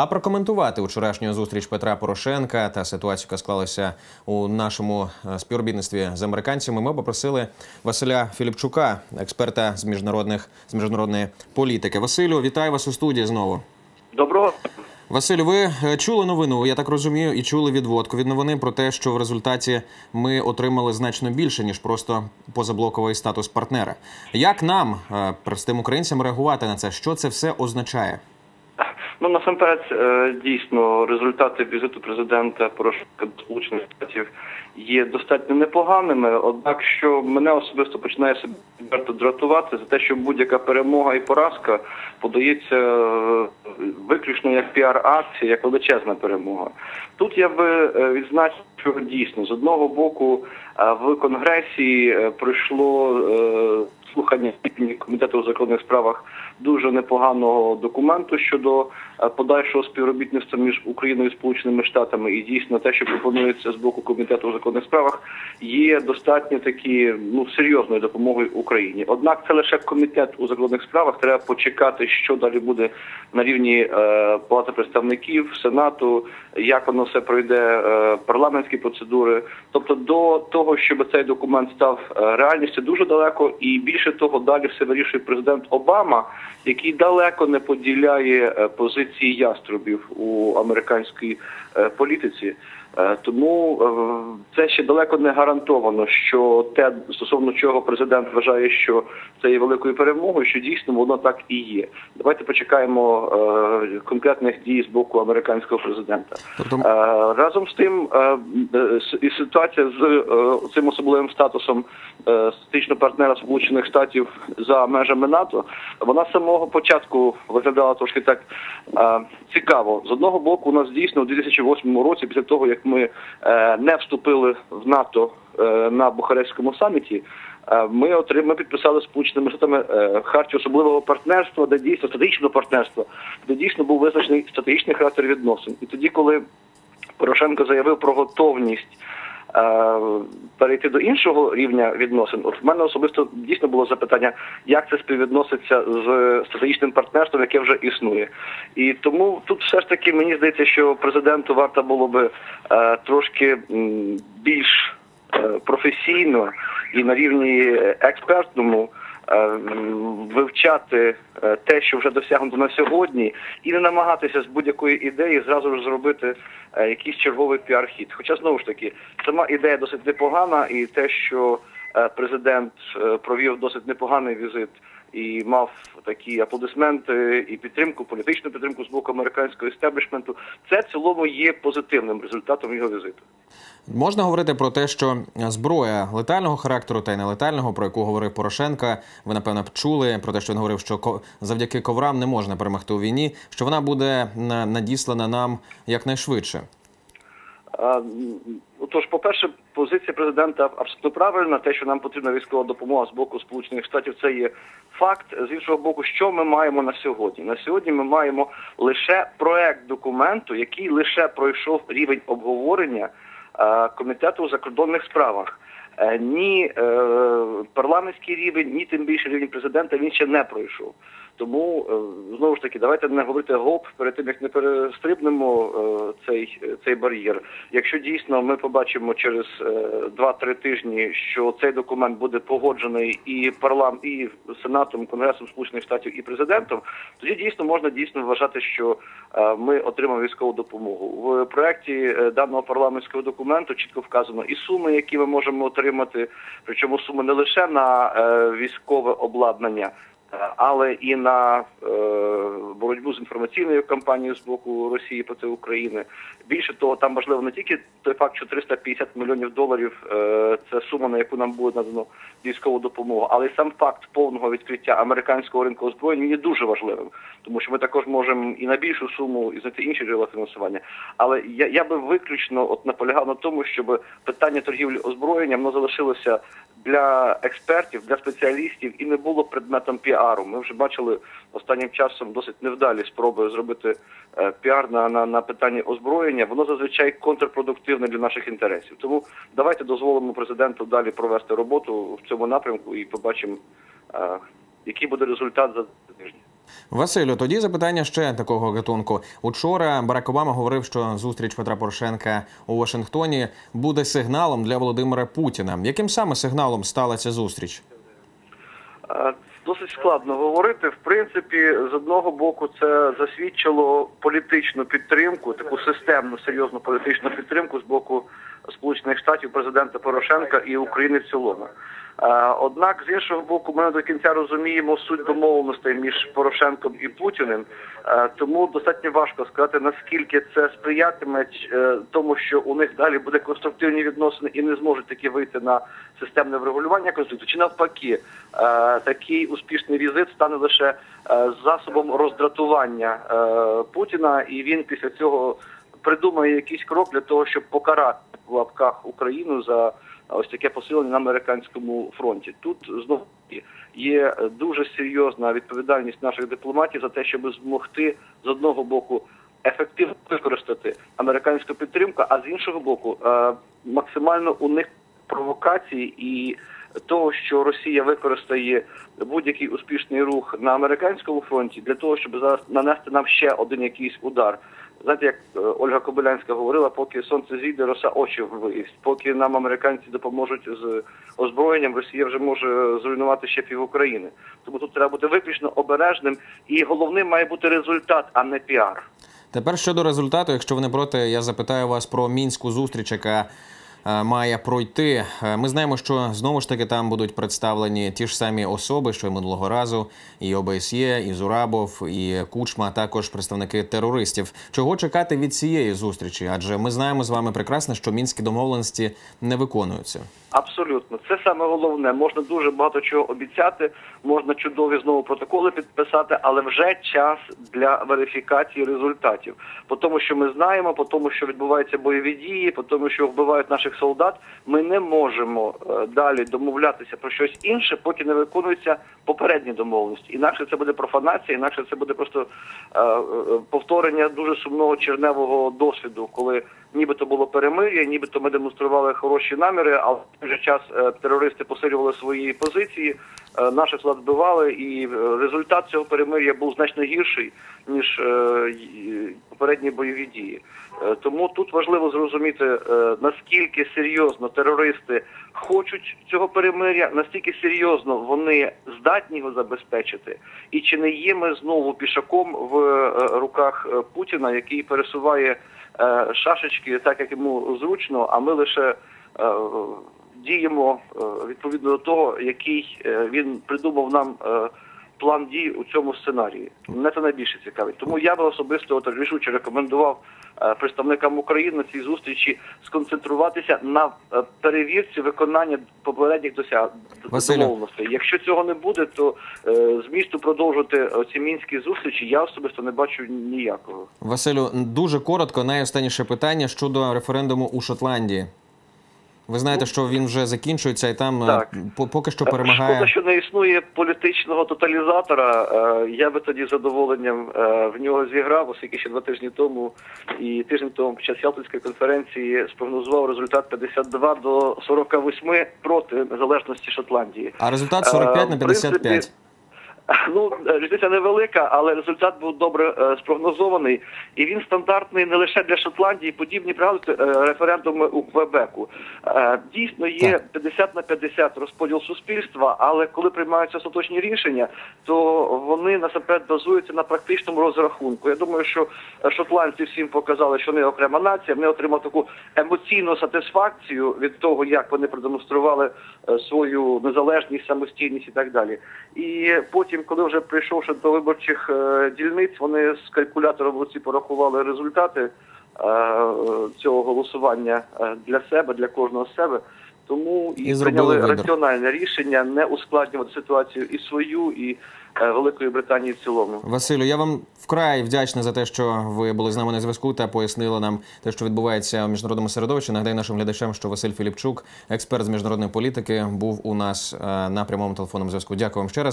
А прокоментувати вчорашню зустріч Петра Порошенка та ситуацію, яка склалася у нашому е, співробітництві з американцями, ми попросили Василя Філіпчука, експерта з міжнародних з міжнародної політики. Василю, вітаю вас у студії знову. Доброго. Василю, ви е, чули новину, я так розумію, і чули відводку від новини про те, що в результаті ми отримали значно більше ніж просто позаблоковий статус партнера. Як нам, е, простим українцям, реагувати на це? Що це все означає? Ну насамперед, е, дійсно, результати візиту президента Порошенка до Сполучених Штатів є достатньо непоганими. Однак, що мене особисто починає себе відверто дратувати за те, що будь-яка перемога і поразка подається е, виключно як піар-акція, як величезна перемога. Тут я би е, відзначив, що дійсно з одного боку в конгресі пройшло слухання комітету у законних справах дуже непоганого документу щодо е, подальшого співробітництва між Україною і Сполученими Штатами, і дійсно те, що пропонується з боку комітету у законних справах, є достатньо такі ну серйозною допомогою Україні. Однак це лише комітет у законних справах. Треба почекати, що далі буде на рівні е, палати представників сенату, як воно все пройде е, парламентські процедури. Тобто, до того, щоб цей документ став е, реальністю, дуже далеко, і більше того, далі все вирішує президент Обама який далеко не поділяє е, позиції яструбів у американській е, політиці. Тому це ще далеко не гарантовано, що те стосовно чого президент вважає, що це є великою перемогою, що дійсно воно так і є. Давайте почекаємо конкретних дій з боку американського президента. Тобто... Разом з тим і ситуація з цим особливим статусом статичного партнера Сполучених Штатів за межами НАТО, вона з самого початку виглядала трошки так е, цікаво. З одного боку, у нас дійсно у 2008 році, після того як ми е, не вступили в НАТО е, на Бухарестському саміті. Е, ми отримали, підписали сполученими штатами е, хартію особливого партнерства, де дійсно стратегічного партнерства, де дійсно був визначений стратегічний характер відносин. І тоді, коли Порошенко заявив про готовність Е, перейти до іншого рівня відносин. От в мене особисто дійсно було запитання, як це співвідноситься з стратегічним партнерством, яке вже існує. І тому тут все ж таки мені здається, що президенту варто було би е, трошки більш е, професійно і на рівні експертному. Е, вивчати е, те, що вже досягнуто на сьогодні, і не намагатися з будь-якої ідеї зразу ж зробити е, якийсь черговий піар-хід. Хоча знову ж таки сама ідея досить непогана, і те, що президент провів досить непоганий візит і мав такі аплодисменти і підтримку, політичну підтримку з боку американського істеблішменту, це в цілому є позитивним результатом його візиту. Можна говорити про те, що зброя летального характеру та й нелетального, про яку говорив Порошенка, ви напевно чули про те, що він говорив, що завдяки коврам не можна перемогти у війні, що вона буде надіслана нам якнайшвидше. Тож, по перше, позиція президента абсолютно правильна. Те, що нам потрібна військова допомога з боку Сполучених Штатів, це є факт. З іншого боку, що ми маємо на сьогодні? На сьогодні ми маємо лише проект документу, який лише пройшов рівень обговорення е, комітету у закордонних справах. Е, ні е, парламентський рівень, ні тим більше рівень президента він ще не пройшов. Тому е, знову ж таки, давайте не говорити гоп перед тим, як не перестрибнемо цей цей бар'єр. Якщо дійсно ми побачимо через 2-3 тижні, що цей документ буде погоджений і парлам, і сенатом, конгресом Сполучених Штатів і президентом, тоді дійсно можна дійсно вважати, що ми отримаємо військову допомогу в проєкті даного парламентського документу. Чітко вказано і суми, які ми можемо отримати причому суми не лише на е, військове обладнання, е, але і на е, боротьбу з інформаційною кампанією з боку Росії проти України. Більше того, там важливо не тільки той факт, що 350 мільйонів доларів це сума, на яку нам буде надано військову допомогу, але й сам факт повного відкриття американського ринку озброєння є дуже важливим, тому що ми також можемо і на більшу суму і знайти інші джерела фінансування. Але я я би виключно от наполягав на тому, щоб питання торгівлі озброєнням воно залишилося для експертів, для спеціалістів і не було предметом піару. Ми вже бачили останнім часом досить невдалі спроби зробити е, піар на, на, на питанні озброєння. Воно зазвичай контрпродуктивне для наших інтересів. Тому давайте дозволимо президенту далі провести роботу в цьому напрямку і побачимо, е, який буде результат за тиждень. Василю, тоді запитання ще такого гатунку. Учора Барак Обама говорив, що зустріч Петра Порошенка у Вашингтоні буде сигналом для Володимира Путіна. Яким саме сигналом стала ця зустріч? Е, Досить складно говорити. В принципі, з одного боку, це засвідчило політичну підтримку, таку системну, серйозну політичну підтримку з боку Сполучених Штатів, президента Порошенка і України в цілому. Однак, з іншого боку, ми не до кінця розуміємо суть домовленостей між Порошенком і Путіним. Тому достатньо важко сказати, наскільки це сприятиме е, тому, що у них далі буде конструктивні відносини і не зможуть таки вийти на системне врегулювання конфлікту. Чи навпаки, такий успішний візит стане лише е, засобом роздратування е, Путіна, і він після цього придумає якийсь крок для того, щоб покарати в лапках Україну за ось таке посилення на американському фронті. Тут знову є дуже серйозна відповідальність наших дипломатів за те, щоб змогти з одного боку ефективно використати американську підтримку, а з іншого боку, е, максимально уникнути провокацій і того, що Росія використає будь-який успішний рух на американському фронті для того, щоб зараз нанести нам ще один якийсь удар. Знаєте, як е, Ольга Кобилянська говорила, поки сонце зійде, роса очі виїсть. Поки нам американці допоможуть з озброєнням, Росія вже може зруйнувати ще пів України. Тому тут треба бути виключно обережним, і головним має бути результат, а не піар. Тепер щодо результату, якщо ви не проти, я запитаю вас про мінську зустріч, яка має пройти. Е, Ми знаємо, що знову ж таки там будуть представлені ті ж самі особи, що й минулого разу, і ОБСЄ, і Зурабов, і Кучма, а також представники терористів. Чого чекати від цієї зустрічі? Адже ми знаємо з вами прекрасно, що мінські домовленості не виконуються. Абсолютно, це саме головне. Можна дуже багато чого обіцяти, можна чудові знову протоколи підписати, але вже час для верифікації результатів. По тому, що ми знаємо, по тому, що відбуваються бойові дії, по тому, що вбивають наших солдат, ми не можемо е, далі домовлятися про щось інше, поки не виконуються попередні домовленості. Інакше це буде профанація, інакше це буде просто е, е, повторення дуже сумного черневого досвіду, коли нібито було перемир'я, нібито ми демонстрували хороші наміри, але в той же час терористи посилювали свої позиції, е, наших солдат і е, результат цього перемир'я був значно гірший ніж е, попередні бойові дії. Тому тут важливо зрозуміти наскільки серйозно терористи хочуть цього перемир'я, наскільки серйозно вони здатні його забезпечити, і чи не є ми знову пішаком в руках Путіна, який пересуває шашечки так, як йому зручно, а ми лише діємо е, відповідно до того, який е, він придумав нам. е, План дій у цьому сценарії мене це найбільше цікавить. Тому я би особисто от рішуче рекомендував представникам України на цій зустрічі сконцентруватися на перевірці виконання попередніх домовленостей. Якщо цього не буде, то змісту продовжувати ці мінські зустрічі я особисто не бачу ніякого. Василю, дуже коротко, найостанніше питання щодо референдуму у Шотландії. Ви знаєте, що він вже закінчується, і там е, Так. по- поки що Шкода, перемагає. що не існує політичного тоталізатора. Е, Я би тоді з задоволенням е, в нього зіграв, оскільки ще два тижні тому і тиждень тому під час Ялтинської конференції спрогнозував результат 52 до 48 проти незалежності Шотландії. А результат 45 на Е, в принципі, 55. Ну, е, різниця невелика, але результат був добре е, спрогнозований, і він стандартний не лише для Шотландії, подібні е, референдуми у Квебеку. Дійсно є 50 на 50 розподіл суспільства, але коли приймаються остаточні рішення, то вони насамперед базуються на практичному розрахунку. Я думаю, що шотландці всім показали, що вони окрема нація, вони отримали таку емоційну сатисфакцію від того, як вони продемонстрували свою незалежність, самостійність і так далі. І потім, коли вже прийшовши до виборчих е, дільниць, вони з калькулятором в руці порахували результати е, цього голосування е, для себе, для кожного з себе. Тому і, І прийняли вибір. раціональне рішення не ускладнювати ситуацію і свою, і Великої Британії в цілому. Василю, я вам вкрай вдячний за те, що ви були з нами на зв'язку та пояснили нам те, що відбувається у міжнародному середовищі. Нагадаю нашим глядачам, що Василь Філіпчук, експерт з міжнародної політики, був у нас на прямому телефонному зв'язку. Дякую вам ще раз.